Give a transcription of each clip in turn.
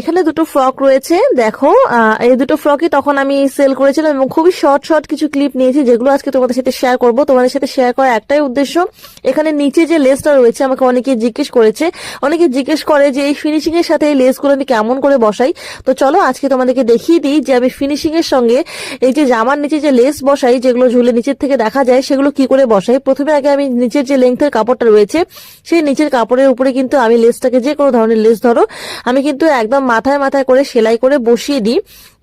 এখানে দুটো ফ্রক রয়েছে, দেখো এই দুটো ফ্রকই তখন আমি সেল করেছিলাম এবং খুবই শর্ট শর্ট কিছু ক্লিপ নিয়েছি, যেগুলো আজকে তোমাদের সাথে শেয়ার করব। তোমাদের সাথে শেয়ার করার একটাই উদ্দেশ্য, এখানে নিচে যে লেসটা রয়েছে, আমাকে অনেকে জিজ্ঞেস করেছে, অনেকে জিজ্ঞেস করে যে এই ফিনিশিং এর সাথে এই লেসগুলো আমি কেমন করে বসাই। তো চলো, আজকে তোমাদেরকে দেখিয়ে দিই যে আমি ফিনিশিং এর সঙ্গে এই যে জামার নিচে যে লেস বসাই, যেগুলো ঝুলে নিচের থেকে দেখা যায়, সেগুলো কি করে বসাই? প্রথমে আগে আমি নিচের যে লেন্থের কাপড়টা রয়েছে, সেই নিচের কাপড়ের উপরে কিন্তু আমি লেসটাকে যে কোনো ধরনের লেস ধরো, আমি কিন্তু একদম মাথায় মাথায় করে সেলাই করে বসিয়ে দিই।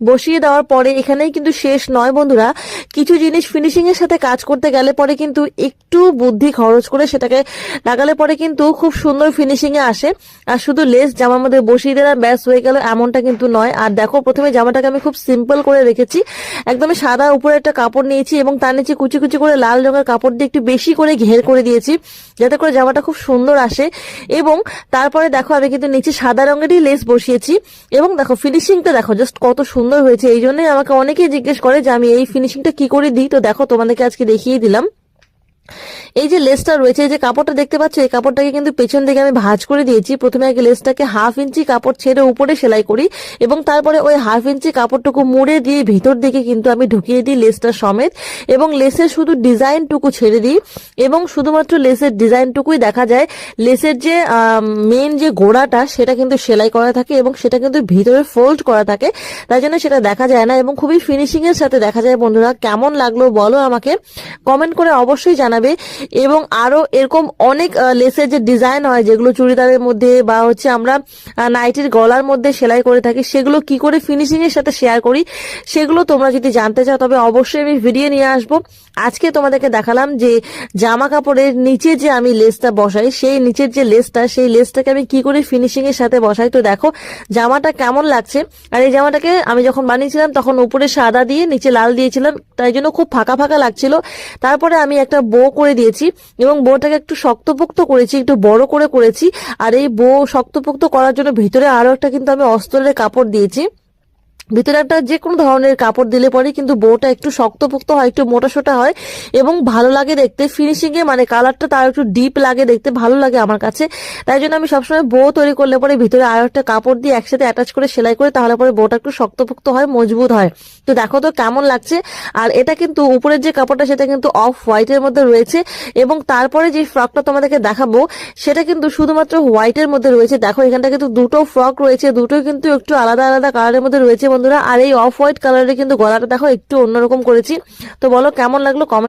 বসিয়ে দেওয়ার পরে এখানেই কিন্তু শেষ নয় বন্ধুরা। কিছু জিনিস ফিনিশিং এর সাথে কাজ করতে গেলে পরে কিন্তু একটু বুদ্ধি খরচ করে সেটাকে লাগালে পরে কিন্তু খুব সুন্দর ফিনিশিং এ আসে। আর শুধু লেস জামার মধ্যে বসিয়ে দিলাম ব্যাস হয়ে গেল, এমনটা কিন্তু নয়। আর দেখো, প্রথমে জামাটাকে আমি খুব সিম্পল করে রেখেছি। একদমই সাদা উপরে একটা কাপড় নিয়েছি এবং তার নিচে কুচি কুচি করে লাল রঙের কাপড় দিয়ে একটু বেশি করে ঘের করে দিয়েছি, যাতে করে জামাটা খুব সুন্দর আসে। এবং তারপরে দেখো, আমি কিন্তু নিচে সাদা রঙেরই লেস বসিয়েছি। এবং দেখো ফিনিশিংটা দেখো জাস্ট কত সুন্দর হয়েছে, এই জন্যই আমাকে অনেকেই জিজ্ঞেস করে যে আমি এই ফিনিশিংটা কি করে দিই। তো দেখো তোমাদেরকে আজকে দেখিয়ে দিলাম। এই যে লেসটা রয়েছে, এই যে কাপড়টা দেখতে পাচ্ছ, এই কাপড়টাকে কিন্তু পেছন দিকে আমি ভাঁজ করে দিয়েছি। প্রথমে আগে লেসটাকে হাফ ইঞ্চি কাপড় ছেড়ে উপরে সেলাই করি এবং তারপরে ওই হাফ ইঞ্চি কাপড়টুকু মুড়ে দিয়ে ভিতর দিকে কিন্তু আমি ঢুকিয়ে দিই লেসটা সমেত এবং লেসের শুধু ডিজাইনটুকু ছেড়ে দিই এবং শুধুমাত্র লেসের ডিজাইনটুকুই দেখা যায়। লেসের যে মেন যে গোড়াটা, সেটা কিন্তু সেলাই করা থাকে এবং সেটা কিন্তু ভিতরে ফোল্ড করা থাকে। তাই জন্য সেটা দেখা যায় না এবং খুবই ফিনিশিং এর সাথে দেখা যায়। বন্ধুরা, কেমন লাগল বলো আমাকে। কমেন্ট করে অবশ্যই জানাবে। এবং আরও এরকম অনেক লেসের যে ডিজাইন হয়, যেগুলো চুড়িদারের মধ্যে বা হচ্ছে আমরা নাইটির গলার মধ্যে সেলাই করে থাকি, সেগুলো কি করে ফিনিশিং এর সাথে শেয়ার করি, সেগুলো তোমরা যদি জানতে চাও, তবে অবশ্যই আমি ভিডিও নিয়ে আসব। আজকে তোমাদেরকে দেখালাম যে জামা কাপড়ের নিচে যে আমি লেসটা বসাই, সেই নিচের যে লেসটা সেই লেসটাকে আমি কি করে ফিনিশিং এর সাথে বসাই, তো দেখো জামাটা কেমন লাগছে। আর এই জামাটাকে আমি যখন বানিয়েছিলাম, তখন উপরে সাদা দিয়ে, নিচে লাল দিয়েছিলাম, তাই জন্য খুব ফাঁকা ফাঁকা লাগছিল। তারপরে আমি একটা বো করে দিয়েছি। এবং বোটাকে একটু শক্তপোক্ত করেছি, একটু বড় করে করেছি। আর এই বো শক্তপোক্ত করার জন্য ভিতরে আরও একটা কিন্তু আমি অস্তরের কাপড় দিয়েছি। ভিতরে একটা যে কোনো ধরনের কাপড় দিলে পরে কিন্তু বউটা একটু শক্তপোক্ত হয়, একটু মোটাসোটা হয় এবং ভালো লাগে দেখতে। ফিনিশিং এ মানে কালারটা তার একটু ডিপ লাগে দেখতে, ভালো লাগে আমার কাছে। তাই জন্য আমি সবসময় বউ তৈরি করলে পরে ভিতরে আরও একটা কাপড় দিয়ে একসাথে অ্যাটাচ করে সেলাই করে তাহলে পরে বউটা একটু শক্তপোক্ত হয়, মজবুত হয়। তো দেখো তো কেমন লাগছে। আর এটা কিন্তু উপরের যে কাপড়টা সেটা কিন্তু অফ হোয়াইটের মধ্যে রয়েছে এবং তারপরে যে ফ্রকটা তোমাদেরকে দেখাবো, সেটা কিন্তু শুধুমাত্র হোয়াইটের মধ্যে রয়েছে। দেখো এখানটা কিন্তু দুটো ফ্রক রয়েছে দুটো কিন্তু একটু আলাদা আলাদা কালারের মধ্যে রয়েছে বন্ধুরা, আর এই অফ হোয়াইট কালারের কিন্তু গলাটা দেখো একটু অন্যরকম করেছি। তো বলো, কেমন লাগল? কমেন্ট